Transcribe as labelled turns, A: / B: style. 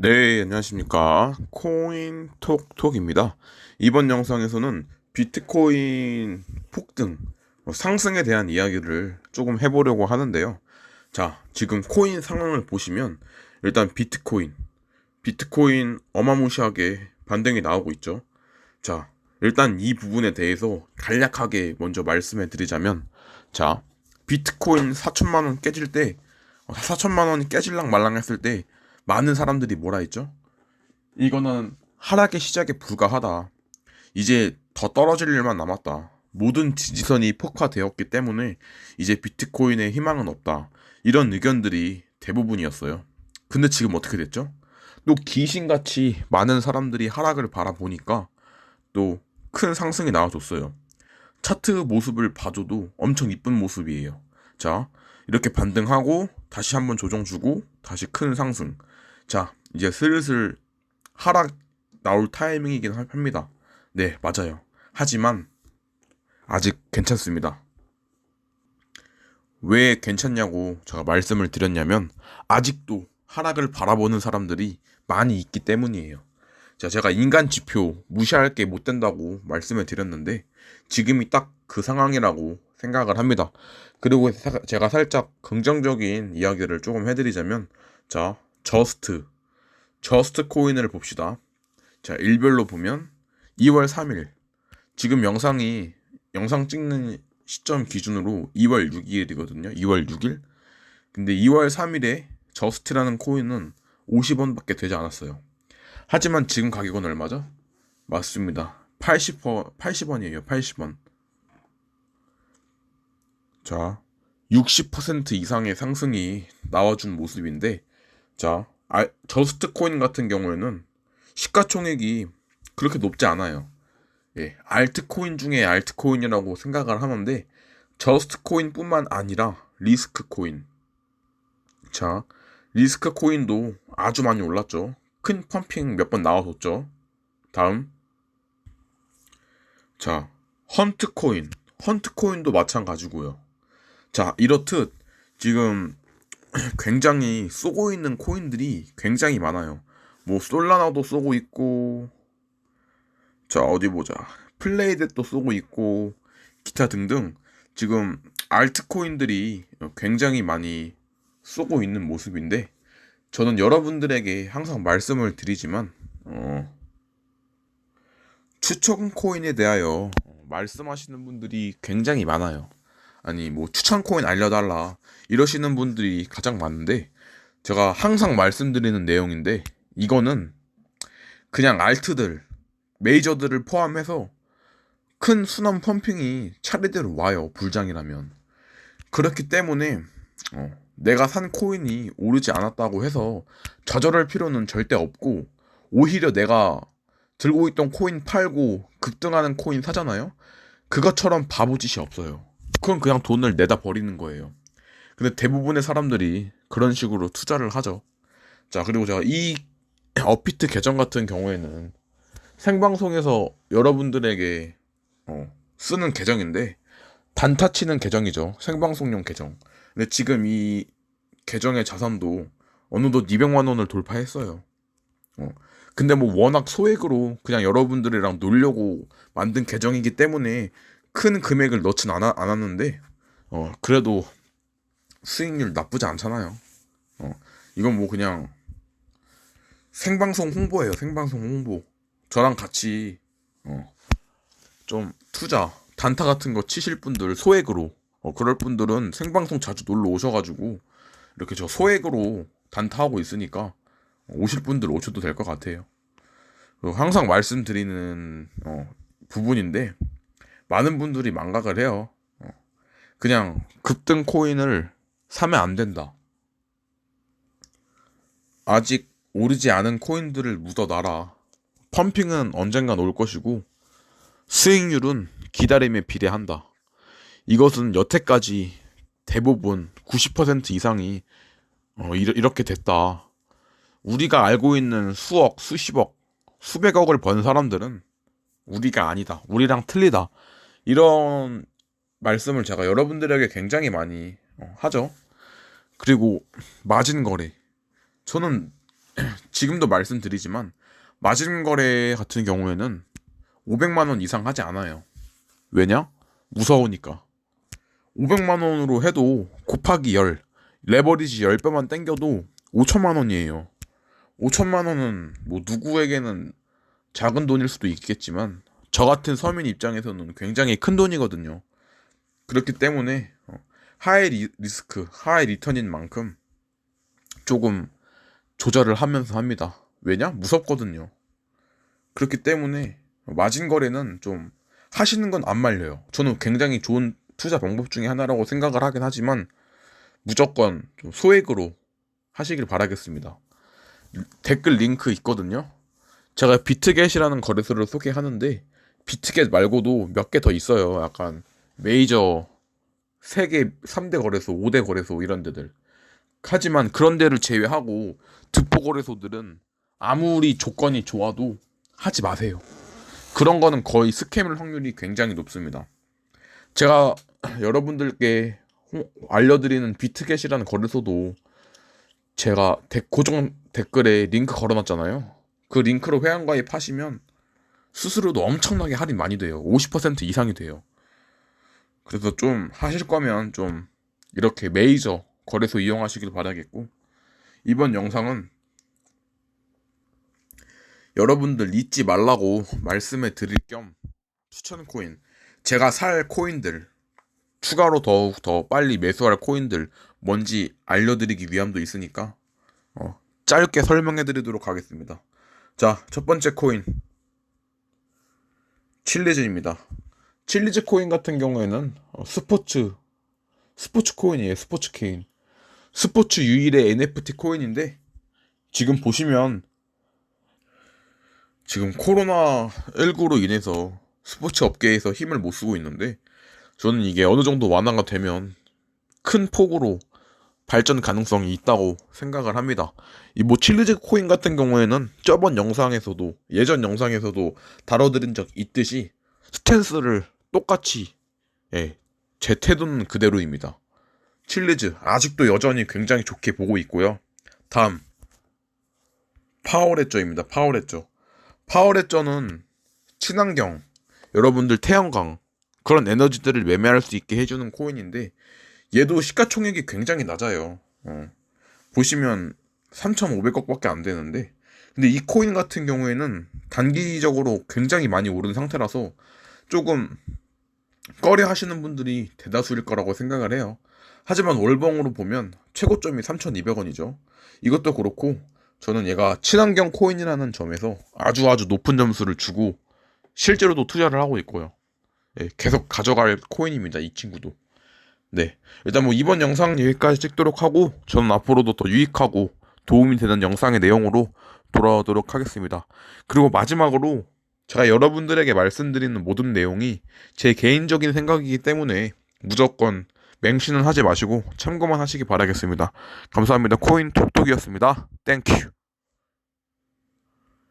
A: 네, 안녕하십니까. 코인 톡톡입니다. 이번 영상에서는 비트코인 폭등, 뭐 상승에 대한 이야기를 조금 해보려고 하는데요. 자, 지금 코인 상황을 보시면 일단 비트코인, 비트코인 어마무시하게 반등이 나오고 있죠. 자, 일단 이 부분에 대해서 간략하게 먼저 말씀해 드리자면, 자, 비트코인 4천만 원 깨질 때, 4천만 원이 깨질랑 말랑 했을 때, 많은 사람들이 뭐라 했죠? 이거는 하락의 시작에 불과하다. 이제 더 떨어질 일만 남았다. 모든 지지선이 폭파되었기 때문에 이제 비트코인의 희망은 없다. 이런 의견들이 대부분이었어요. 근데 지금 어떻게 됐죠? 또 귀신같이 많은 사람들이 하락을 바라보니까 또 큰 상승이 나와줬어요. 차트 모습을 봐줘도 엄청 이쁜 모습이에요. 자, 이렇게 반등하고 다시 한번 조정 주고 다시 큰 상승. 자, 이제 슬슬 하락 나올 타이밍이긴 합니다. 네, 맞아요. 하지만 아직 괜찮습니다. 왜 괜찮냐고 제가 말씀을 드렸냐면 아직도 하락을 바라보는 사람들이 많이 있기 때문이에요. 자, 제가 인간 지표 무시할 게 못 된다고 말씀을 드렸는데 지금이 딱 그 상황이라고 생각을 합니다. 그리고 제가 살짝 긍정적인 이야기를 조금 해드리자면 자, 저스트 저스트 코인을 봅시다. 자, 일별로 보면 2월 3일 지금 영상이 영상 찍는 시점 기준으로 2월 6일이거든요. 2월 6일. 근데 2월 3일에 저스트라는 코인은 50원밖에 되지 않았어요. 하지만 지금 가격은 얼마죠? 맞습니다. 80원, 80원이에요. 80원. 자, 60% 이상의 상승이 나와준 모습인데, 자, 아, 저스트 코인 같은 경우에는 시가총액이 그렇게 높지 않아요. 예, 알트코인 중에 알트코인이라고 생각을 하는데, 저스트 코인뿐만 아니라 리스크 코인. 자, 리스크 코인도 아주 많이 올랐죠. 큰 펌핑 몇 번 나와줬죠. 다음. 자, 헌트 코인. 헌트 코인도 마찬가지고요. 자, 이렇듯 지금 굉장히 쏘고 있는 코인들이 굉장히 많아요. 뭐 솔라나도 쏘고 있고 자, 어디 보자. 플레이댓도 쏘고 있고 기타 등등 지금 알트코인들이 굉장히 많이 쏘고 있는 모습인데 저는 여러분들에게 항상 말씀을 드리지만 어, 추천 코인에 대하여 말씀하시는 분들이 굉장히 많아요. 아니 뭐 추천 코인 알려달라 이러시는 분들이 가장 많은데 제가 항상 말씀드리는 내용인데 이거는 그냥 알트들 메이저들을 포함해서 큰 순환 펌핑이 차례대로 와요 불장이라면. 그렇기 때문에 어, 내가 산 코인이 오르지 않았다고 해서 좌절할 필요는 절대 없고 오히려 내가 들고 있던 코인 팔고 급등하는 코인 사잖아요? 그것처럼 바보짓이 없어요 그건 그냥 돈을 내다 버리는 거예요. 근데 대부분의 사람들이 그런 식으로 투자를 하죠. 자, 그리고 제가 이 어피트 계정 같은 경우에는 생방송에서 여러분들에게 어, 쓰는 계정인데 단타 치는 계정이죠. 생방송용 계정. 근데 지금 이 계정의 자산도 어느덧 200만 원을 돌파했어요. 어. 근데 뭐 워낙 소액으로 그냥 여러분들이랑 놀려고 만든 계정이기 때문에 큰 금액을 넣진 않아, 않았는데 어 그래도 수익률 나쁘지 않잖아요. 어 이건 뭐 그냥 생방송 홍보예요. 생방송 홍보. 저랑 같이 어 좀 투자 단타 같은 거 치실 분들 소액으로 어 그럴 분들은 생방송 자주 놀러 오셔가지고 이렇게 저 소액으로 단타하고 있으니까 오실 분들 오셔도 될 것 같아요. 항상 말씀드리는 어, 부분인데 많은 분들이 망각을 해요. 어. 그냥 급등 코인을 사면 안 된다. 아직 오르지 않은 코인들을 묻어놔라. 펌핑은 언젠간 올 것이고 수익률은 기다림에 비례한다. 이것은 여태까지 대부분 90% 이상이 어, 이렇게 됐다. 우리가 알고 있는 수억, 수십억, 수백억을 번 사람들은 우리가 아니다. 우리랑 틀리다. 이런 말씀을 제가 여러분들에게 굉장히 많이 어, 하죠. 그리고 마진 거래. 저는 지금도 말씀드리지만 마진 거래 같은 경우에는 500만 원 이상 하지 않아요. 왜냐? 무서우니까. 500만 원으로 해도 곱하기 10, 레버리지 10배만 땡겨도 5천만 원이에요. 5천만 원은 뭐 누구에게는 작은 돈일 수도 있겠지만 저 같은 서민 입장에서는 굉장히 큰 돈이거든요. 그렇기 때문에 어, 하이 리- 리스크, 하이 리턴인 만큼 조금 조절을 하면서 합니다. 왜냐? 무섭거든요. 그렇기 때문에 마진 거래는 좀 하시는 건 안 말려요. 저는 굉장히 좋은 투자 방법 중에 하나라고 생각을 하긴 하지만 무조건 좀 소액으로 하시길 바라겠습니다. 댓글 링크 있거든요. 제가 비트겟이라는 거래소를 소개하는데 비트겟 말고도 몇 개 더 있어요. 약간 메이저 세계 3대 거래소, 5대 거래소 이런 데들. 하지만 그런 데를 제외하고 드포 거래소들은 아무리 조건이 좋아도 하지 마세요. 그런 거는 거의 스캠일 확률이 굉장히 높습니다. 제가 여러분들께 호- 알려드리는 비트겟이라는 거래소도 제가 데- 고정 댓글에 링크 걸어놨잖아요. 그 링크로 회원가입 하시면 수수료도 엄청나게 할인 많이 돼요. 50% 이상이 돼요. 그래서 좀 하실 거면 좀 이렇게 메이저 거래소 이용하시길 바라겠고 이번 영상은 여러분들 잊지 말라고 말씀해 드릴 겸 추천 코인 제가 살 코인들 추가로 더욱 더 빨리 매수할 코인들 뭔지 알려드리기 위함도 있으니까 어, 짧게 설명해 드리도록 하겠습니다. 자, 첫 번째 코인 칠리즈입니다. 칠리즈 코인 같은 경우에는 어, 스포츠 스포츠 코인이에요. 스포츠 코인. 스포츠 유일의 NFT 코인인데 지금 보시면 지금 코로나 19로 인해서 스포츠 업계에서 힘을 못 쓰고 있는데 저는 이게 어느 정도 완화가 되면 큰 폭으로 발전 가능성이 있다고 생각을 합니다. 이뭐 칠리즈 코인 같은 경우에는 저번 영상에서도 예전 영상에서도 다뤄드린 적 있듯이 스탠스를 똑같이 예, 제 태도는 그대로입니다. 칠리즈 아직도 여전히 굉장히 좋게 보고 있고요. 다음 파워레저입니다. 파워레저. 파워레저는 친환경 여러분들 태양광 그런 에너지들을 매매할 수 있게 해주는 코인인데 얘도 시가총액이 굉장히 낮아요. 어. 보시면 3,500억밖에 안 되는데 근데 이 코인 같은 경우에는 단기적으로 굉장히 많이 오른 상태라서 조금 꺼려 하시는 분들이 대다수일 거라고 생각을 해요. 하지만 월봉으로 보면 최고점이 3,200원이죠. 이것도 그렇고 저는 얘가 친환경 코인이라는 점에서 아주 아주 높은 점수를 주고 실제로도 투자를 하고 있고요. 예, 계속 가져갈 코인입니다. 이 친구도. 네. 일단 뭐 이번 영상 여기까지 찍도록 하고 저는 앞으로도 더 유익하고 도움이 되는 영상의 내용으로 돌아오도록 하겠습니다. 그리고 마지막으로 제가 여러분들에게 말씀드리는 모든 내용이 제 개인적인 생각이기 때문에 무조건 맹신은 하지 마시고 참고만 하시기 바라겠습니다. 감사합니다. 코인 톡톡이었습니다. 땡큐.